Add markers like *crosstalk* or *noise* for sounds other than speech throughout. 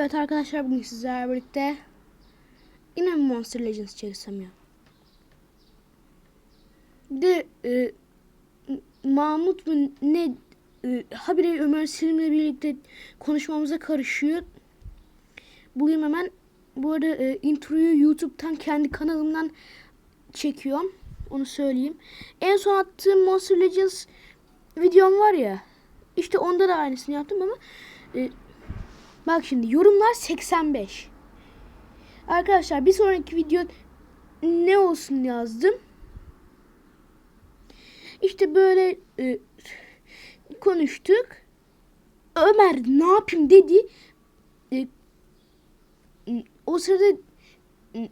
Evet arkadaşlar bugün sizlerle birlikte yine Monster Legends çeksem ya. De e, Mahmut mu ne e, habire Ömer Selim'le birlikte konuşmamıza karışıyor. Bulayım hemen. Bu arada e, introyu YouTube'dan kendi kanalımdan çekiyorum. Onu söyleyeyim. En son attığım Monster Legends videom var ya. İşte onda da aynısını yaptım ama e, Bak şimdi yorumlar 85. Arkadaşlar bir sonraki video ne olsun yazdım. İşte böyle e, konuştuk. Ömer ne yapayım dedi. E, o sırada e,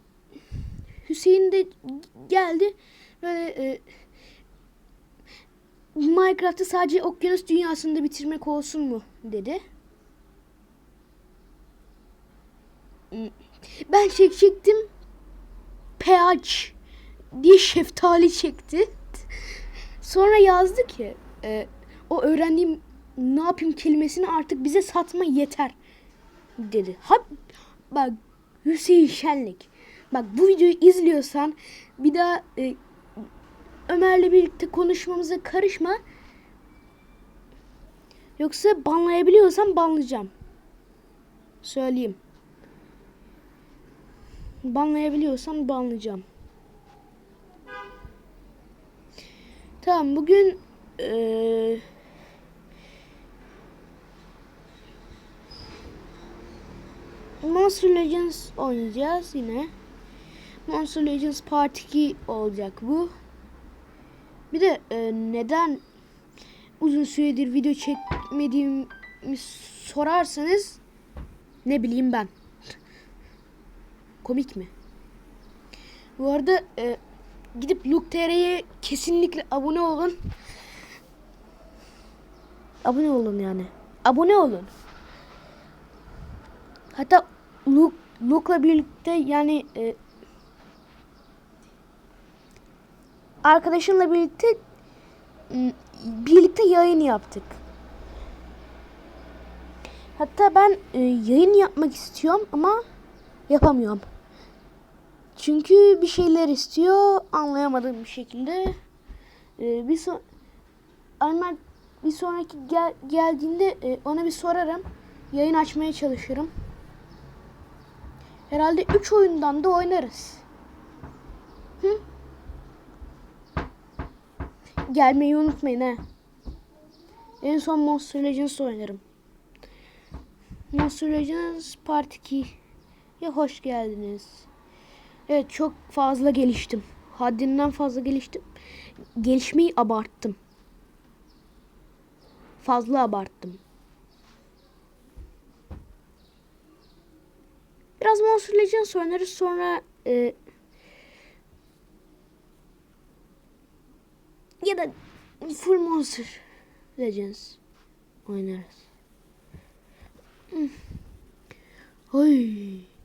Hüseyin de geldi. Böyle e, Minecraft'ı sadece okyanus dünyasında bitirmek olsun mu dedi. Ben çek çektim. PH diye şeftali çekti. Sonra yazdı ki e, o öğrendiğim ne yapayım kelimesini artık bize satma yeter dedi. Ha, bak Hüseyin Şenlik. Bak bu videoyu izliyorsan bir daha e, Ömer'le birlikte konuşmamıza karışma. Yoksa banlayabiliyorsan banlayacağım. Söyleyeyim. Banlayabiliyorsam banlayacağım. Tamam bugün ee, Monster Legends oynayacağız yine. Monster Legends Part 2 olacak bu. Bir de e, neden uzun süredir video çekmediğimi sorarsanız ne bileyim ben. Komik mi? Bu arada e, gidip Luk.tr'ye kesinlikle abone olun. Abone olun yani. Abone olun. Hatta Luke, Luke'la birlikte yani e, arkadaşımla birlikte birlikte yayın yaptık. Hatta ben e, yayın yapmak istiyorum ama yapamıyorum. Çünkü bir şeyler istiyor anlayamadığım bir şekilde. Ee, bir so Almer bir sonraki gel geldiğinde e, ona bir sorarım. Yayın açmaya çalışırım. Herhalde 3 oyundan da oynarız. Hı? Gelmeyi unutmayın ha. En son Monster Legends oynarım. Monster Legends Part 2 ya hoş geldiniz. Evet çok fazla geliştim. Haddinden fazla geliştim. Gelişmeyi abarttım. Fazla abarttım. Biraz Monster Legends oynarız sonra e, ya da full Monster Legends oynarız. Hmm. Oy.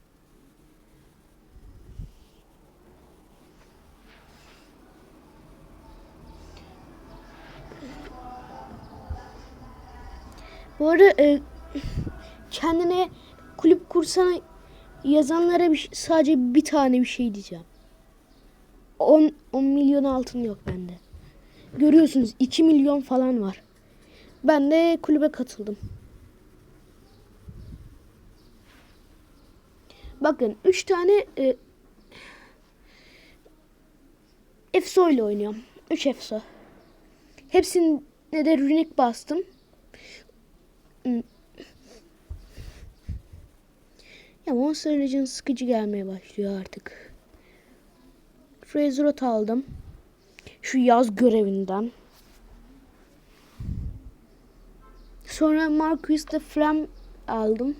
Bu arada e, kendine kulüp kursana yazanlara bir, sadece bir tane bir şey diyeceğim. 10, 10 milyon altın yok bende. Görüyorsunuz 2 milyon falan var. Ben de kulübe katıldım. Bakın 3 tane e, EFSO ile oynuyorum. 3 EFSO. Hepsinde de runik bastım. Ya Monster Legends sıkıcı gelmeye başlıyor artık. Frezerot aldım. Şu yaz görevinden. Sonra Marquis de Flam aldım.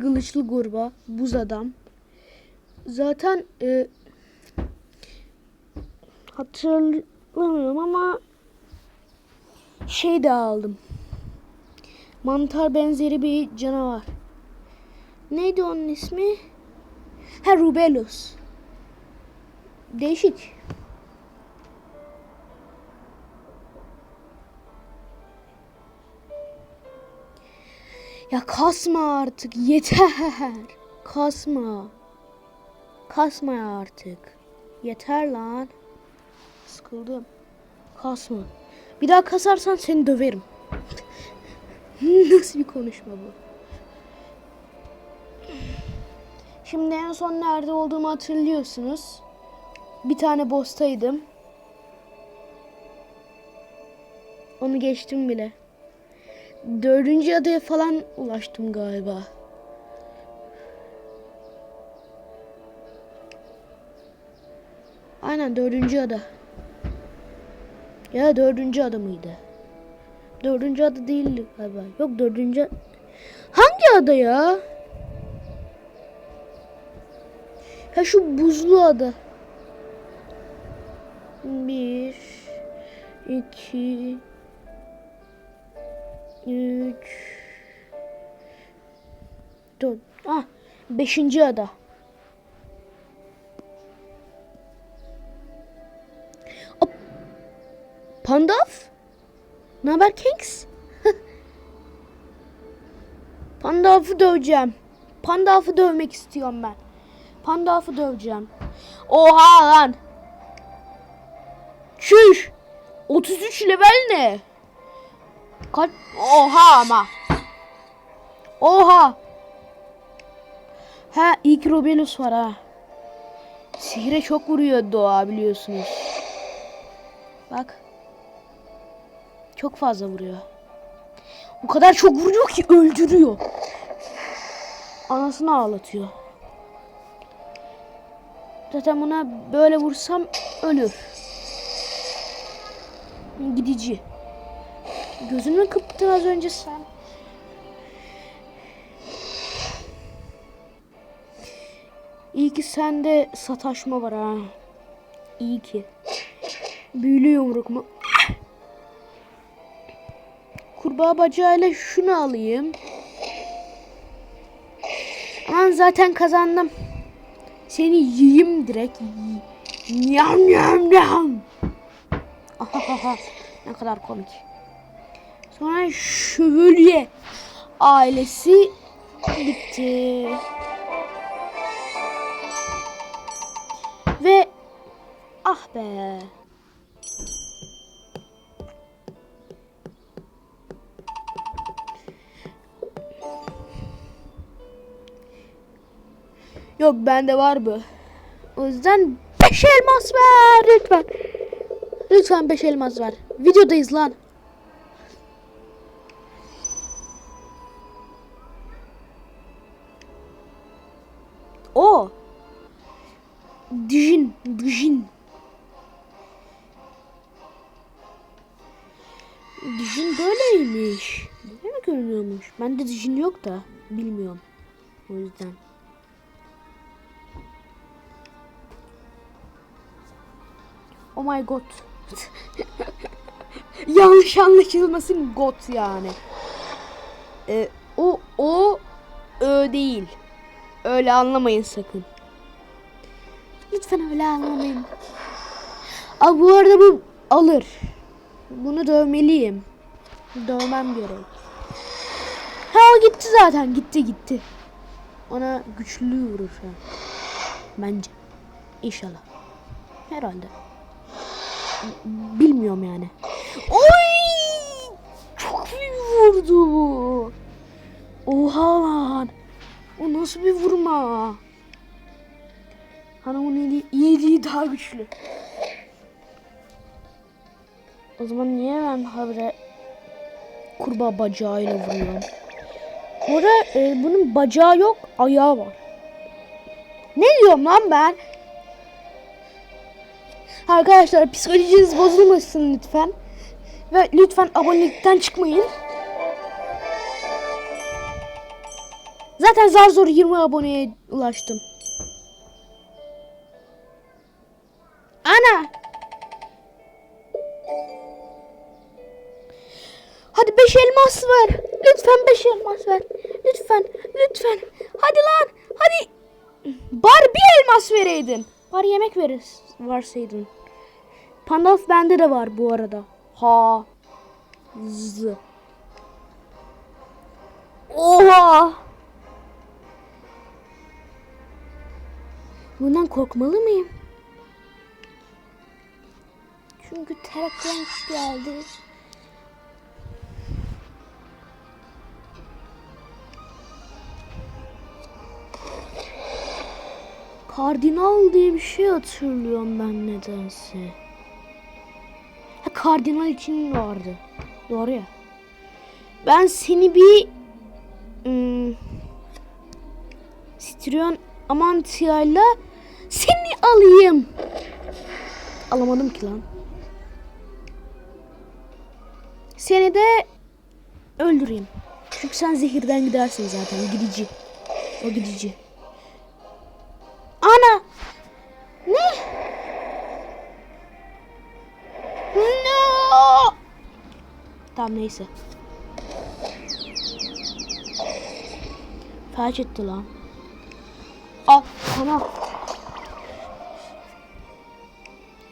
Kılıçlı gurba, buz adam. Zaten e, hatırlamıyorum ama şey de aldım. Mantar benzeri bir canavar. Neydi onun ismi? Ha Rubelus. Değişik. Ya kasma artık yeter. Kasma. Kasma artık. Yeter lan. Sıkıldım. Kasma. Bir daha kasarsan seni döverim. Nasıl bir konuşma bu? Şimdi en son nerede olduğumu hatırlıyorsunuz. Bir tane boss'taydım. Onu geçtim bile. Dördüncü adaya falan ulaştım galiba. Aynen dördüncü ada. Ya dördüncü ada mıydı? Dördüncü ada değildi galiba. Yok dördüncü... Hangi ada ya? Ha şu buzlu ada. Bir, iki, üç, dört. Ah, beşinci ada. Pandaf? Ne haber Kings? *laughs* Pandaf'ı döveceğim. Pandaf'ı dövmek istiyorum ben. Pandaf'ı döveceğim. Oha lan. Çüş. 33 level ne? Kaç? Oha ama. Oha. Ha ilk Robelus var ha. Sihre çok vuruyor doğa biliyorsunuz. Bak. Çok fazla vuruyor. O kadar çok vuruyor ki öldürüyor. Anasını ağlatıyor. Zaten buna böyle vursam ölür. Gidici. Gözünü kıptın az önce sen. İyi ki sende sataşma var ha. İyi ki. Büyülü yumruk mu? Kurbağa bacağıyla şunu alayım. Aman zaten kazandım. Seni yiyeyim direkt. Yam yam yam. Ne kadar komik. Sonra şövalye ailesi bitti. Ve ah be. Yok bende var bu. O yüzden 5 elmas ver lütfen. Lütfen 5 elmas ver. Videodayız lan. O. Dijin, dijin. Dijin böyleymiş. Böyle mi görünüyormuş? Bende dijin yok da bilmiyorum. O yüzden. Oh my god. *laughs* Yanlış anlaşılmasın god yani. Ee, o o ö değil. Öyle anlamayın sakın. Lütfen öyle anlamayın. Aa, bu arada bu alır. Bunu dövmeliyim. Dövmem gerek. Ha o gitti zaten. Gitti gitti. Ona güçlü vurur. Bence. İnşallah. Herhalde. Bilmiyorum yani. Oy! Çok iyi vurdu. Oha lan. O nasıl bir vurma? Hanımın eli, iyiliği daha güçlü. O zaman niye ben habire kurbağa bacağıyla vuruyorum? Burada e, bunun bacağı yok, ayağı var. Ne diyorum lan ben? Arkadaşlar psikolojiniz bozulmasın lütfen. Ve lütfen abonelikten çıkmayın. Zaten zar zor 20 aboneye ulaştım. Ana! Hadi 5 elmas ver. Lütfen 5 elmas ver. Lütfen, lütfen. Hadi lan. Hadi. Bari bir elmas vereydin. Bari yemek verir varsaydın. Pandalf bende de var bu arada. Ha. Z. Oha! Bundan korkmalı mıyım? Çünkü teraklank geldi. Kardinal diye bir şey hatırlıyorum ben nedense. Ha kardinal için vardı. Doğru ya. Ben seni bir hmm, Citroen Amantia'yla seni alayım. Alamadım ki lan. Seni de öldüreyim. Çünkü sen zehirden gidersin zaten. Gidici. O gidici. Ana! Ne? No! Tamam neyse. Felç etti lan. Al sana.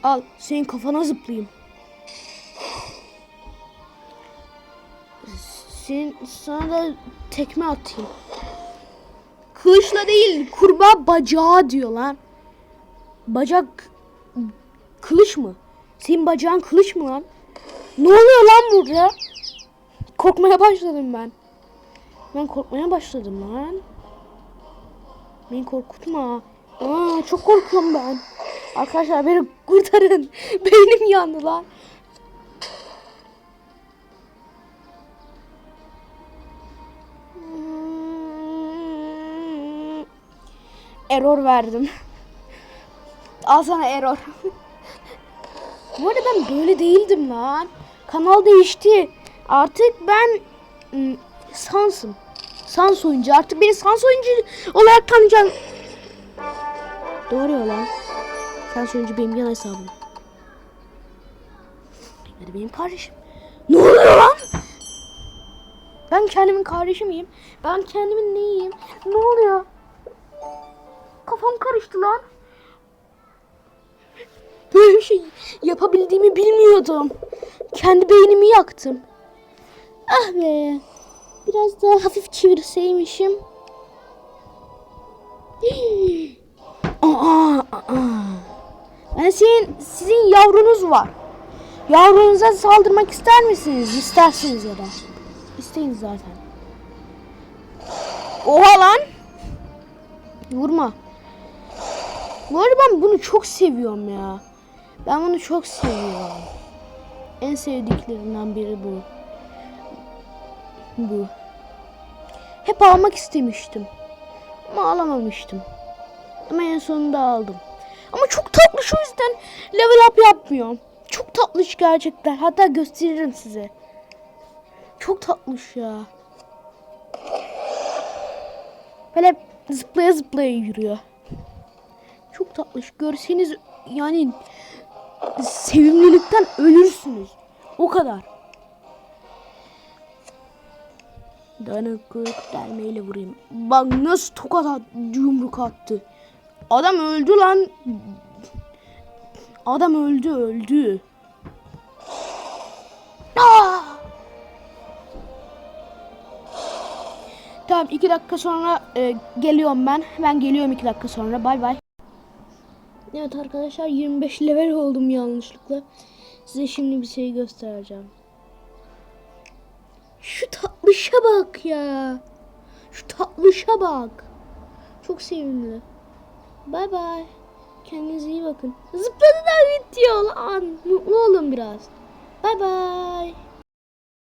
Al senin kafana zıplayayım. Sen, sana da tekme atayım. Kılıçla değil kurbağa bacağı diyor lan. Bacak kılıç mı? Senin bacağın kılıç mı lan? Ne oluyor lan burada? Korkmaya başladım ben. Ben korkmaya başladım lan. Beni korkutma. Aa, çok korkuyorum ben. Arkadaşlar beni kurtarın. *laughs* Beynim yandı lan. Error verdim. Al sana error. Bu arada ben böyle değildim lan. Kanal değişti. Artık ben ım, Sans'ım. Sans oyuncu. Artık beni Sans oyuncu olarak tanıyacaksın. Doğru ya lan. Sans oyuncu benim yan hesabım. Hadi benim kardeşim. Ne oluyor lan? Ben kendimin kardeşi miyim? Ben kendimin neyim? Ne oluyor? Kafam karıştı lan. Böyle bir şey yapabildiğimi bilmiyordum. Kendi beynimi yaktım. Ah be. Biraz daha hafif çevirseymişim. *gasps* Aa, aa. Ben senin, sizin yavrunuz var. Yavrunuza saldırmak ister misiniz? İstersiniz ya da. İsteyin zaten. Oha lan. Vurma. Bu arada ben bunu çok seviyorum ya. Ben bunu çok seviyorum. En sevdiklerimden biri bu. Bu. Hep almak istemiştim. Ama alamamıştım. Ama en sonunda aldım. Ama çok tatlış o yüzden level up yapmıyorum. Çok tatlış gerçekten. Hatta gösteririm size. Çok tatlış ya. Böyle zıplaya zıplaya yürüyor. Çok tatlış. Görseniz yani sevimlilikten ölürsünüz. O kadar. Dayanıklılık dermeyle vurayım. Bak nasıl tokat at, yumruk attı. Adam öldü lan. Adam öldü öldü. Aa! Tamam iki dakika sonra e, geliyorum ben. Ben geliyorum iki dakika sonra. Bay bay. Evet arkadaşlar 25 level oldum yanlışlıkla. Size şimdi bir şey göstereceğim. Şu tatlışa bak ya. Şu tatlışa bak. Çok sevimli. Bay bay. Kendinize iyi bakın. Zıpladı da bitiyor lan. Mutlu olun biraz. Bay bay.